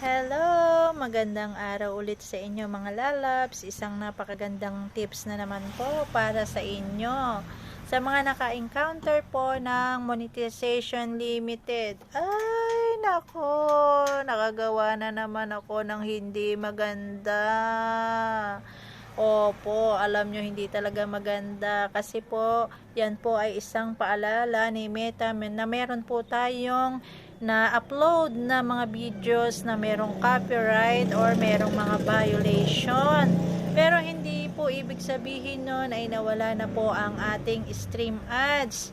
Hello! Magandang araw ulit sa inyo mga lalabs. Isang napakagandang tips na naman po para sa inyo. Sa mga naka-encounter po ng monetization limited. Ay, nako! Nakagawa na naman ako ng hindi maganda. Opo, alam nyo hindi talaga maganda kasi po yan po ay isang paalala ni Meta na meron po tayong na-upload na mga videos na merong copyright or merong mga violation. Pero hindi po ibig sabihin nun ay nawala na po ang ating stream ads.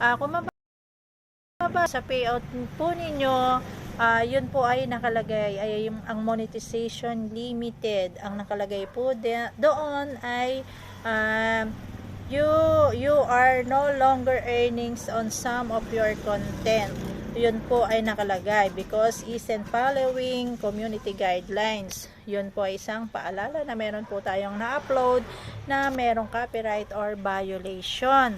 Ah, kung mababa sa payout po ninyo, ah, yun po ay nakalagay ay yung, ang monetization limited. Ang nakalagay po de- doon ay ah, you you are no longer earnings on some of your content yun po ay nakalagay because isn't following community guidelines. Yun po ay isang paalala na meron po tayong na-upload na merong copyright or violation.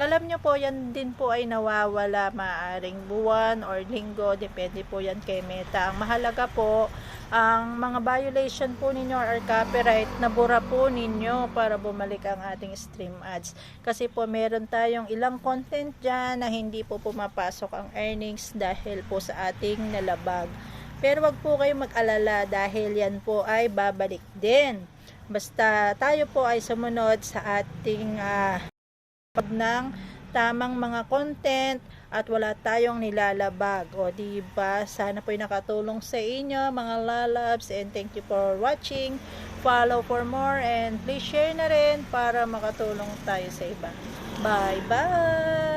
Alam nyo po, yan din po ay nawawala maaring buwan or linggo, depende po yan kay Meta. Ang mahalaga po, ang mga violation po ninyo or copyright, nabura po ninyo para bumalik ang ating stream ads. Kasi po meron tayong ilang content dyan na hindi po pumapasok ang earnings dahil po sa ating nalabag. Pero wag po kayong mag-alala dahil yan po ay babalik din. Basta tayo po ay sumunod sa ating pag ng tamang mga content at wala tayong nilalabag. O di ba? Sana po nakatulong sa inyo mga lalabs and thank you for watching. Follow for more and please share na rin para makatulong tayo sa iba. Bye bye!